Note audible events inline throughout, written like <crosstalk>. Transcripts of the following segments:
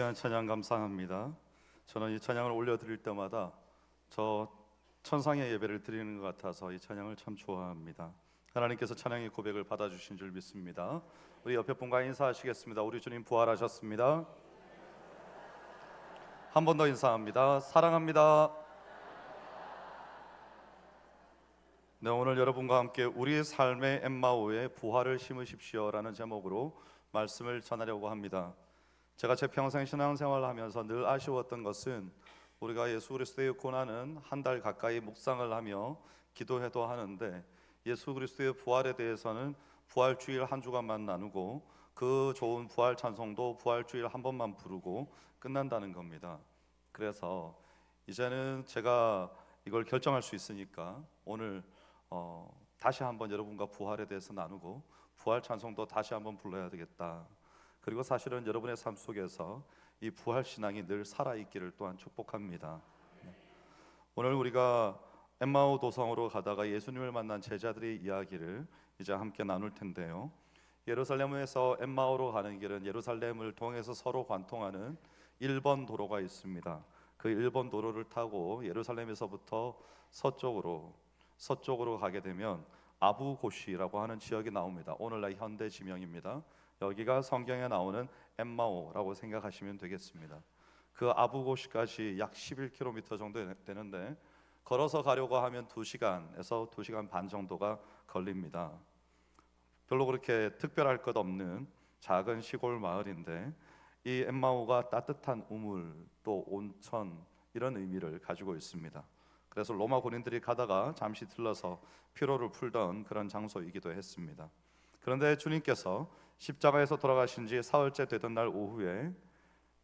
귀한 찬양 감사합니다. 저는 이 찬양을 올려드릴 때마다 저 천상의 예배를 드리는 것 같아서 이 찬양을 참 좋아합니다. 하나님께서 찬양의 고백을 받아주신 줄 믿습니다. 우리 옆에 분과 인사하시겠습니다. 우리 주님 부활하셨습니다. 한 번 더 인사합니다. 사랑합니다. 네, 오늘 여러분과 함께 우리 삶의 엠마오에 부활을 심으십시오라는 제목으로 말씀을 전하려고 합니다. 제가 제 평생 신앙생활을 하면서 늘 아쉬웠던 것은 우리가 예수 그리스도의 고난은 한 달 가까이 묵상을 하며 기도해도 하는데 예수 그리스도의 부활에 대해서는 부활 주일 한 주간만 나누고 그 좋은 부활 찬송도 부활 주일 한 번만 부르고 끝난다는 겁니다. 그래서 이제는 제가 이걸 결정할 수 있으니까 오늘 어, 다시 한번 여러분과 부활에 대해서 나누고 부활 찬송도 다시 한번 불러야 되겠다. 그리고 사실은 여러분의 삶 속에서 이 부활 신앙이 늘 살아 있기를 또한 축복합니다. 오늘 우리가 엠마오 도성으로 가다가 예수님을 만난 제자들의 이야기를 이제 함께 나눌 텐데요. 예루살렘에서 엠마오로 가는 길은 예루살렘을 통해서 서로 관통하는 1번 도로가 있습니다. 그 1번 도로를 타고 예루살렘에서부터 서쪽으로 서쪽으로 가게 되면 아부고시라고 하는 지역이 나옵니다. 오늘날 현대 지명입니다. 여기가 성경에 나오는 엠마오라고 생각하시면 되겠습니다. 그 아부고시까지 약 11km 정도 되는데 걸어서 가려고 하면 2시간에서 2시간 반 정도가 걸립니다. 별로 그렇게 특별할 것 없는 작은 시골 마을인데 이 엠마오가 따뜻한 우물 또 온천 이런 의미를 가지고 있습니다. 그래서 로마 군인들이 가다가 잠시 들러서 피로를 풀던 그런 장소이기도 했습니다. 그런데 주님께서 십자가에서 돌아가신 지 사흘째 되던 날 오후에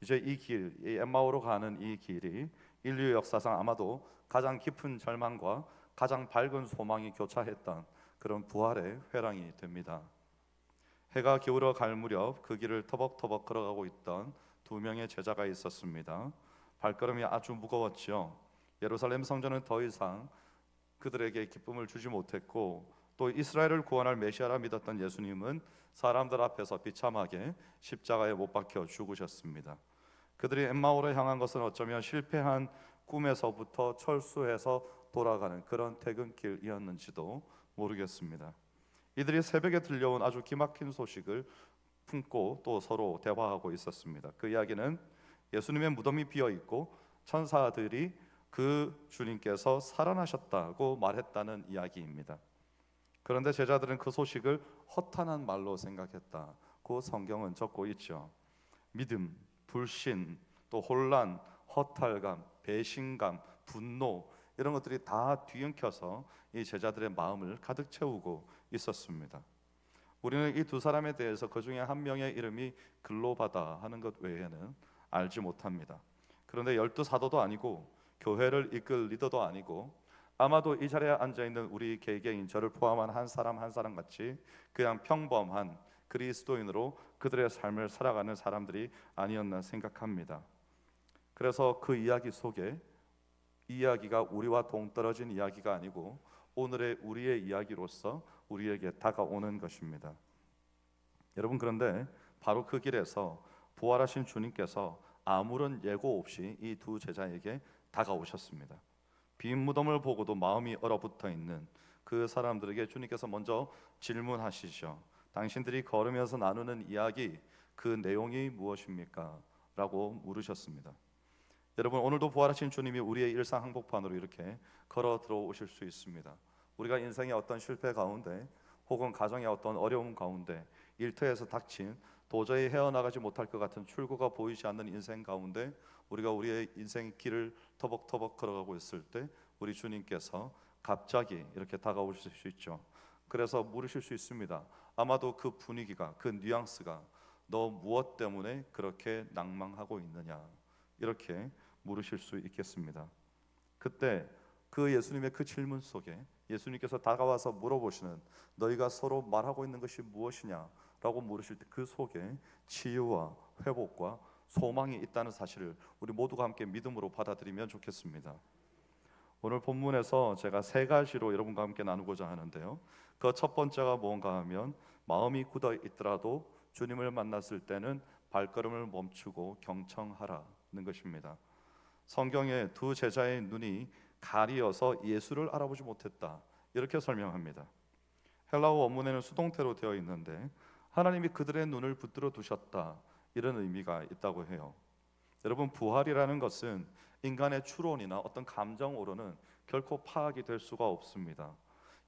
이제 이 길, 이 엠마오로 가는 이 길이 인류 역사상 아마도 가장 깊은 절망과 가장 밝은 소망이 교차했던 그런 부활의 회랑이 됩니다. 해가 기울어 갈 무렵 그 길을 터벅터벅 걸어가고 있던 두 명의 제자가 있었습니다. 발걸음이 아주 무거웠지요. 예루살렘 성전은 더 이상 그들에게 기쁨을 주지 못했고 또 이스라엘을 구원할 메시아라 믿었던 예수님은 사람들 앞에서 비참하게 십자가에 못 박혀 죽으셨습니다. 그들이 엠마오로 향한 것은 어쩌면 실패한 꿈에서부터 철수해서 돌아가는 그런 퇴근길이었는지도 모르겠습니다. 이들이 새벽에 들려온 아주 기막힌 소식을 품고 또 서로 대화하고 있었습니다. 그 이야기는 예수님의 무덤이 비어 있고 천사들이 그 주님께서 살아나셨다고 말했다는 이야기입니다. 그런데 제자들은 그 소식을 허탄한 말로 생각했다고 성경은 적고 있죠. 믿음, 불신, 또 혼란, 허탈감, 배신감, 분노 이런 것들이 다 뒤엉켜서 이 제자들의 마음을 가득 채우고 있었습니다. 우리는 이 두 사람에 대해서 그 중에 한 명의 이름이 글로바다 하는 것 외에는 알지 못합니다. 그런데 열두 사도도 아니고 교회를 이끌 리더도 아니고 아마도 이 자리에 앉아 있는 우리 개개인 저를 포함한 한 사람 한 사람 같이 그냥 평범한 그리스도인으로 그들의 삶을 살아가는 사람들이 아니었나 생각합니다. 그래서 그 이야기 속에 이 이야기가 우리와 동떨어진 이야기가 아니고 오늘의 우리의 이야기로서 우리에게 다가오는 것입니다. 여러분 그런데 바로 그 길에서 부활하신 주님께서 아무런 예고 없이 이 두 제자에게 다가오셨습니다. 빈 무덤을 보고도 마음이 얼어붙어 있는 그 사람들에게 주님께서 먼저 질문하시죠. 당신들이 걸으면서 나누는 이야기 그 내용이 무엇입니까? 라고 물으셨습니다. 여러분 오늘도 부활하신 주님이 우리의 일상 항복판으로 이렇게 걸어 들어오실 수 있습니다. 우리가 인생의 어떤 실패 가운데 혹은 가정의 어떤 어려움 가운데 일터에서 닥친 도저히 헤어나가지 못할 것 같은 출구가 보이지 않는 인생 가운데 우리가 우리의 인생 길을 터벅터벅 걸어가고 있을 때 우리 주님께서 갑자기 이렇게 다가오실 수 있죠. 그래서 물으실 수 있습니다. 아마도 그 분위기가 그 뉘앙스가 너 무엇 때문에 그렇게 낭망하고 있느냐 이렇게 물으실 수 있겠습니다. 그때 그 예수님의 그 질문 속에 예수님께서 다가와서 물어보시는 너희가 서로 말하고 있는 것이 무엇이냐 라고 물으실 때 그 속에 치유와 회복과 소망이 있다는 사실을 우리 모두가 함께 믿음으로 받아들이면 좋겠습니다. 오늘 본문에서 제가 세 가지로 여러분과 함께 나누고자 하는데요. 그 첫 번째가 뭔가 하면 마음이 굳어 있더라도 주님을 만났을 때는 발걸음을 멈추고 경청하라는 것입니다. 성경에 두 제자의 눈이 가리어서 예수를 알아보지 못했다. 이렇게 설명합니다. 헬라어 원문에는 수동태로 되어 있는데 하나님이 그들의 눈을 붙들어 두셨다. 이런 의미가 있다고 해요. 여러분 부활이라는 것은 인간의 추론이나 어떤 감정으로는 결코 파악이 될 수가 없습니다.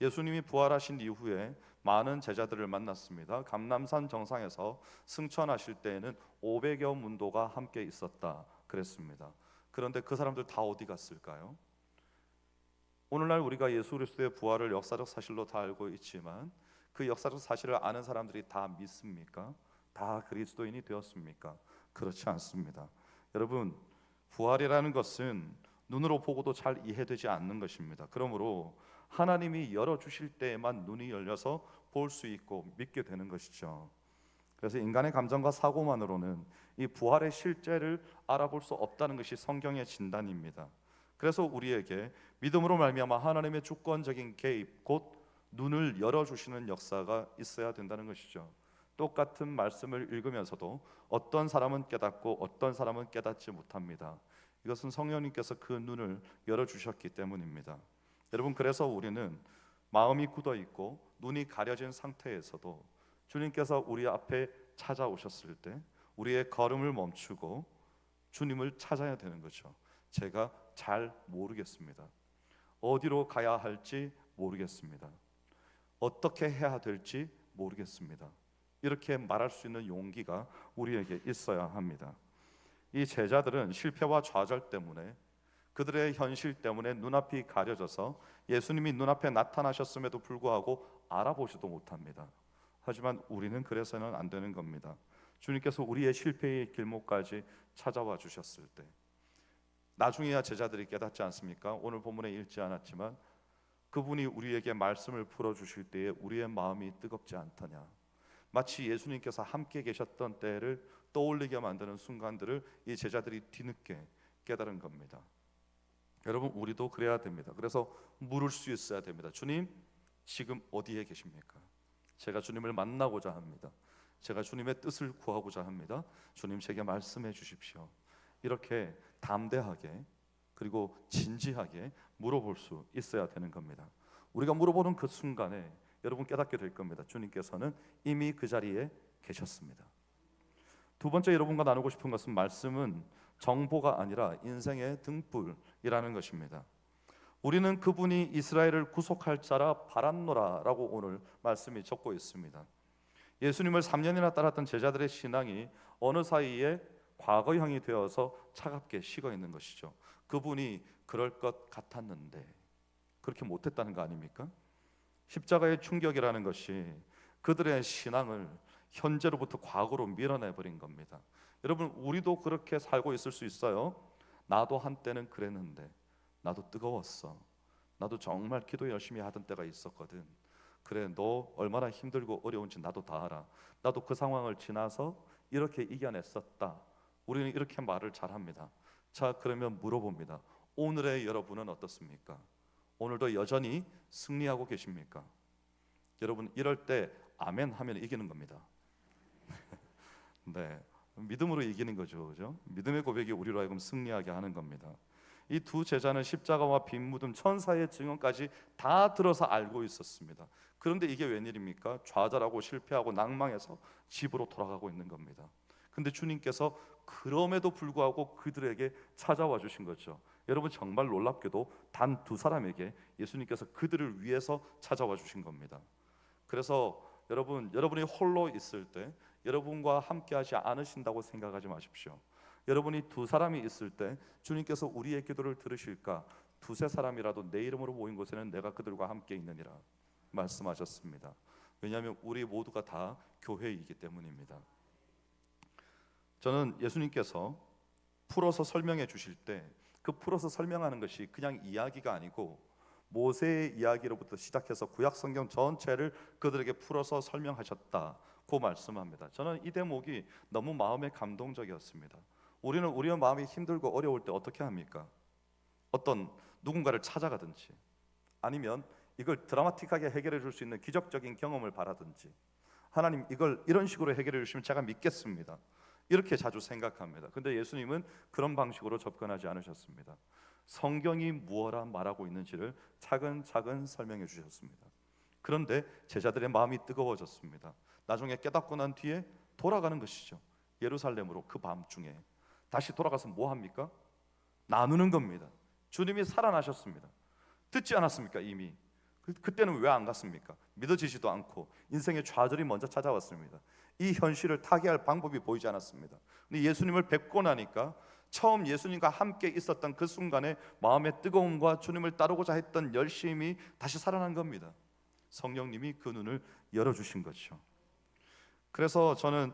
예수님이 부활하신 이후에 많은 제자들을 만났습니다. 감남산 정상에서 승천하실 때에는 500여 문도가 함께 있었다 그랬습니다. 그런데 그 사람들 다 어디 갔을까요? 오늘날 우리가 예수 그리스도의 부활을 역사적 사실로 다 알고 있지만 그 역사적 사실을 아는 사람들이 다 믿습니까? 다 그리스도인이 되었습니까? 그렇지 않습니다. 여러분 부활이라는 것은 눈으로 보고도 잘 이해되지 않는 것입니다. 그러므로 하나님이 열어 주실 때에만 눈이 열려서 볼 수 있고 믿게 되는 것이죠. 그래서 인간의 감정과 사고만으로는 이 부활의 실제를 알아볼 수 없다는 것이 성경의 진단입니다. 그래서 우리에게 믿음으로 말미암아 하나님의 주권적인 개입 곧 눈을 열어 주시는 역사가 있어야 된다는 것이죠. 똑같은 말씀을 읽으면서도 어떤 사람은 깨닫고 어떤 사람은 깨닫지 못합니다. 이것은 성령님께서 그 눈을 열어 주셨기 때문입니다. 여러분 그래서 우리는 마음이 굳어 있고 눈이 가려진 상태에서도 주님께서 우리 앞에 찾아오셨을 때 우리의 걸음을 멈추고 주님을 찾아야 되는 거죠. 제가 잘 모르겠습니다. 어디로 가야 할지 모르겠습니다. 어떻게 해야 될지 모르겠습니다. 이렇게 말할 수 있는 용기가 우리에게 있어야 합니다. 이 제자들은 실패와 좌절 때문에 그들의 현실 때문에 눈앞이 가려져서 예수님이 눈앞에 나타나셨음에도 불구하고 알아보지도 못합니다. 하지만 우리는 그래서는 안 되는 겁니다. 주님께서 우리의 실패의 길목까지 찾아와 주셨을 때 나중에야 제자들이 깨닫지 않습니까? 오늘 본문에 읽지 않았지만 그분이 우리에게 말씀을 풀어 주실 때에 우리의 마음이 뜨겁지 않더냐. 마치 예수님께서 함께 계셨던 때를 떠올리게 만드는 순간들을 이 제자들이 뒤늦게 깨달은 겁니다. 여러분 우리도 그래야 됩니다. 그래서 물을 수 있어야 됩니다. 주님 지금 어디에 계십니까? 제가 주님을 만나고자 합니다. 제가 주님의 뜻을 구하고자 합니다. 주님 제게 말씀해 주십시오. 이렇게 담대하게 그리고 진지하게 물어볼 수 있어야 되는 겁니다. 우리가 물어보는 그 순간에 여러분 깨닫게 될 겁니다. 주님께서는 이미 그 자리에 계셨습니다. 두 번째 여러분과 나누고 싶은 것은 말씀은 정보가 아니라 인생의 등불이라는 것입니다. 우리는 그분이 이스라엘을 구속할 자라 바란노라라고 오늘 말씀이 적고 있습니다. 예수님을 3년이나 따랐던 제자들의 신앙이 어느 사이에 과거형이 되어서 차갑게 식어 있는 것이죠. 그분이 그럴 것 같았는데 그렇게 못했다는 거 아닙니까? 십자가의 충격이라는 것이 그들의 신앙을 현재로부터 과거로 밀어내 버린 겁니다. 여러분 우리도 그렇게 살고 있을 수 있어요. 나도 한때는 그랬는데 나도 뜨거웠어. 나도 정말 기도 열심히 하던 때가 있었거든. 그래 너 얼마나 힘들고 어려운지 나도 다 알아. 나도 그 상황을 지나서 이렇게 이겨냈었다. 우리는 이렇게 말을 잘 합니다. 자 그러면 물어봅니다. 오늘의 여러분은 어떻습니까? 오늘도 여전히 승리하고 계십니까? 여러분 이럴 때 아멘 하면 이기는 겁니다. <laughs> 네. 믿음으로 이기는 거죠. 그죠? 믿음의 고백이 우리로 하여금 승리하게 하는 겁니다. 이 두 제자는 십자가와 빈 무덤 천사의 증언까지 다 들어서 알고 있었습니다. 그런데 이게 웬일입니까? 좌절하고 실패하고 낭망해서 집으로 돌아가고 있는 겁니다. 근데 주님께서 그럼에도 불구하고 그들에게 찾아와 주신 거죠. 여러분 정말 놀랍게도 단 두 사람에게 예수님께서 그들을 위해서 찾아와 주신 겁니다. 그래서 여러분 여러분이 홀로 있을 때 여러분과 함께 하지 않으신다고 생각하지 마십시오. 여러분이 두 사람이 있을 때 주님께서 우리의 기도를 들으실까? 두세 사람이라도 내 이름으로 모인 곳에는 내가 그들과 함께 있느니라 말씀하셨습니다. 왜냐하면 우리 모두가 다 교회이기 때문입니다. 저는 예수님께서 풀어서 설명해 주실 때 그 풀어서 설명하는 것이 그냥 이야기가 아니고 모세의 이야기로부터 시작해서 구약 성경 전체를 그들에게 풀어서 설명하셨다고 말씀합니다. 저는 이 대목이 너무 마음에 감동적이었습니다. 우리는 우리의 마음이 힘들고 어려울 때 어떻게 합니까? 어떤 누군가를 찾아가든지 아니면 이걸 드라마틱하게 해결해 줄 수 있는 기적적인 경험을 바라든지 하나님 이걸 이런 식으로 해결해 주시면 제가 믿겠습니다. 이렇게 자주 생각합니다. 근데 예수님은 그런 방식으로 접근하지 않으셨습니다. 성경이 무엇라 말하고 있는지를 차근차근 설명해 주셨습니다. 그런데 제자들의 마음이 뜨거워졌습니다. 나중에 깨닫고 난 뒤에 돌아가는 것이죠. 예루살렘으로 그 밤중에 다시 돌아가서 뭐 합니까? 나누는 겁니다. 주님이 살아나셨습니다. 듣지 않았습니까 이미? 그, 그때는 왜 안 갔습니까? 믿어지지도 않고 인생의 좌절이 먼저 찾아왔습니다. 이 현실을 타개할 방법이 보이지 않았습니다. 근데 예수님을 뵙고 나니까 처음 예수님과 함께 있었던 그 순간에 마음의 뜨거움과 주님을 따르고자 했던 열심이 다시 살아난 겁니다. 성령님이 그 눈을 열어 주신 거죠. 그래서 저는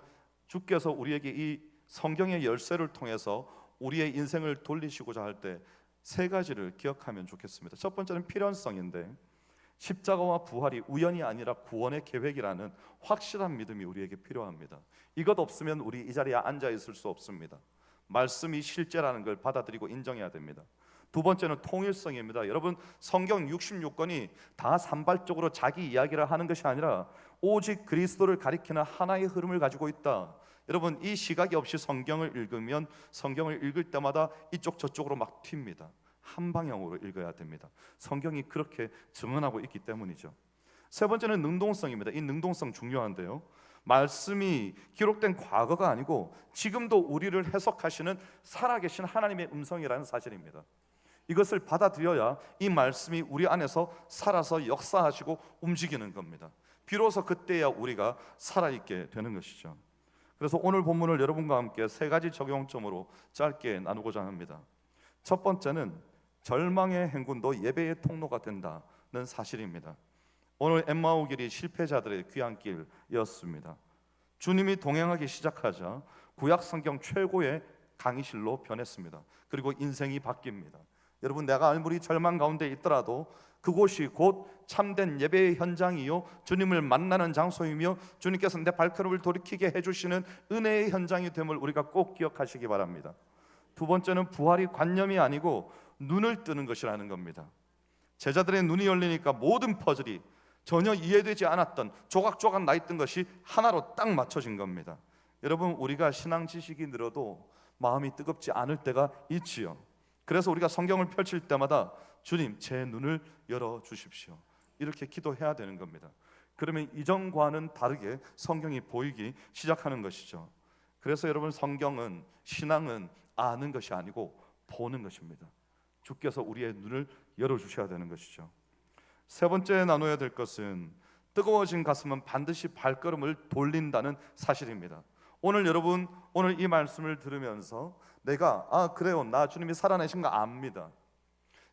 주께서 우리에게 이 성경의 열쇠를 통해서 우리의 인생을 돌리시고자 할 때 세 가지를 기억하면 좋겠습니다. 첫 번째는 필연성인데 십자가와 부활이 우연이 아니라 구원의 계획이라는 확실한 믿음이 우리에게 필요합니다. 이것 없으면 우리 이 자리에 앉아 있을 수 없습니다. 말씀이 실제라는 걸 받아들이고 인정해야 됩니다. 두 번째는 통일성입니다. 여러분 성경 66권이 다 산발적으로 자기 이야기를 하는 것이 아니라 오직 그리스도를 가리키는 하나의 흐름을 가지고 있다. 여러분 이 시각이 없이 성경을 읽으면 성경을 읽을 때마다 이쪽 저쪽으로 막 튑니다. 한 방향으로 읽어야 됩니다. 성경이 그렇게 증언하고 있기 때문이죠. 세 번째는 능동성입니다. 이 능동성 중요한데요. 말씀이 기록된 과거가 아니고 지금도 우리를 해석하시는 살아계신 하나님의 음성이라는 사실입니다. 이것을 받아들여야 이 말씀이 우리 안에서 살아서 역사하시고 움직이는 겁니다. 비로소 그때야 우리가 살아있게 되는 것이죠. 그래서 오늘 본문을 여러분과 함께 세 가지 적용점으로 짧게 나누고자 합니다. 첫 번째는 절망의 행군도 예배의 통로가 된다는 사실입니다. 오늘 엠마오 길이 실패자들의 귀한 길이었습니다. 주님이 동행하기 시작하자 구약 성경 최고의 강의실로 변했습니다. 그리고 인생이 바뀝니다. 여러분 내가 아무리 절망 가운데 있더라도 그곳이 곧 참된 예배의 현장이요 주님을 만나는 장소이며 주님께서 내 발걸음을 돌이키게 해주시는 은혜의 현장이 됨을 우리가 꼭 기억하시기 바랍니다. 두 번째는 부활이 관념이 아니고 눈을 뜨는 것이라는 겁니다. 제자들의 눈이 열리니까 모든 퍼즐이 전혀 이해되지 않았던 조각조각 나 있던 것이 하나로 딱 맞춰진 겁니다. 여러분 우리가 신앙 지식이 늘어도 마음이 뜨겁지 않을 때가 있지요. 그래서 우리가 성경을 펼칠 때마다 주님 제 눈을 열어 주십시오. 이렇게 기도해야 되는 겁니다. 그러면 이전과는 다르게 성경이 보이기 시작하는 것이죠. 그래서 여러분 성경은 신앙은 아는 것이 아니고 보는 것입니다. 주께서 우리의 눈을 열어 주셔야 되는 것이죠. 세 번째 나눠야 될 것은 뜨거워진 가슴은 반드시 발걸음을 돌린다는 사실입니다. 오늘 여러분 오늘 이 말씀을 들으면서 내가 아 그래요 나 주님이 살아내신 거 압니다.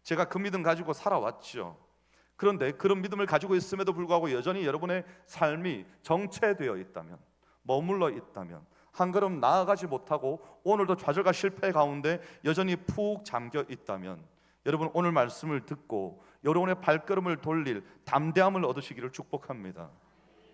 제가 그 믿음 가지고 살아왔죠. 그런데 그런 믿음을 가지고 있음에도 불구하고 여전히 여러분의 삶이 정체되어 있다면 머물러 있다면 한 걸음 나아가지 못하고 오늘도 좌절과 실패 가운데 여전히 푹 잠겨 있다면 여러분 오늘 말씀을 듣고 여러분의 발걸음을 돌릴 담대함을 얻으시기를 축복합니다.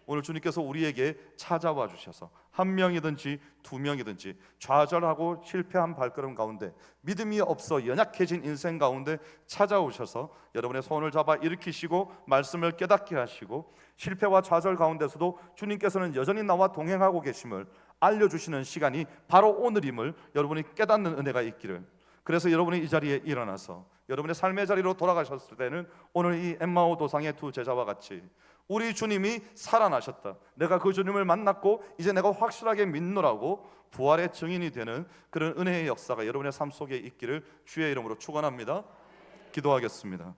오늘 주님께서 우리에게 찾아와 주셔서 한 명이든지 두 명이든지 좌절하고 실패한 발걸음 가운데 믿음이 없어 연약해진 인생 가운데 찾아오셔서 여러분의 손을 잡아 일으키시고 말씀을 깨닫게 하시고 실패와 좌절 가운데서도 주님께서는 여전히 나와 동행하고 계심을 알려주시는 시간이 바로 오늘임을 여러분이 깨닫는 은혜가 있기를 그래서 여러분이 이 자리에 일어나서 여러분의 삶의 자리로 돌아가셨을 때는 오늘 이 엠마오 도상의 두 제자와 같이 우리 주님이 살아나셨다. 내가 그 주님을 만났고 이제 내가 확실하게 믿노라고 부활의 증인이 되는 그런 은혜의 역사가 여러분의 삶 속에 있기를 주의 이름으로 축원합니다. 기도하겠습니다.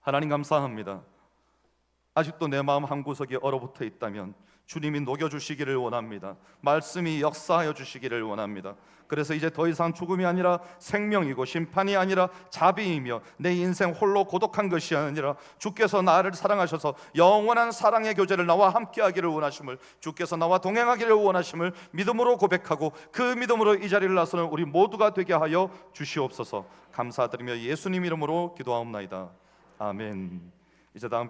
하나님 감사합니다. 아직도 내 마음 한 구석에 얼어붙어 있다면 주님이 녹여 주시기를 원합니다. 말씀이 역사하여 주시기를 원합니다. 그래서 이제 더 이상 죽음이 아니라 생명이고 심판이 아니라 자비이며 내 인생 홀로 고독한 것이 아니라 주께서 나를 사랑하셔서 영원한 사랑의 교제를 나와 함께하기를 원하심을 주께서 나와 동행하기를 원하심을 믿음으로 고백하고 그 믿음으로 이 자리를 나서는 우리 모두가 되게 하여 주시옵소서. 감사드리며 예수님 이름으로 기도하옵나이다. 아멘. 이제 다음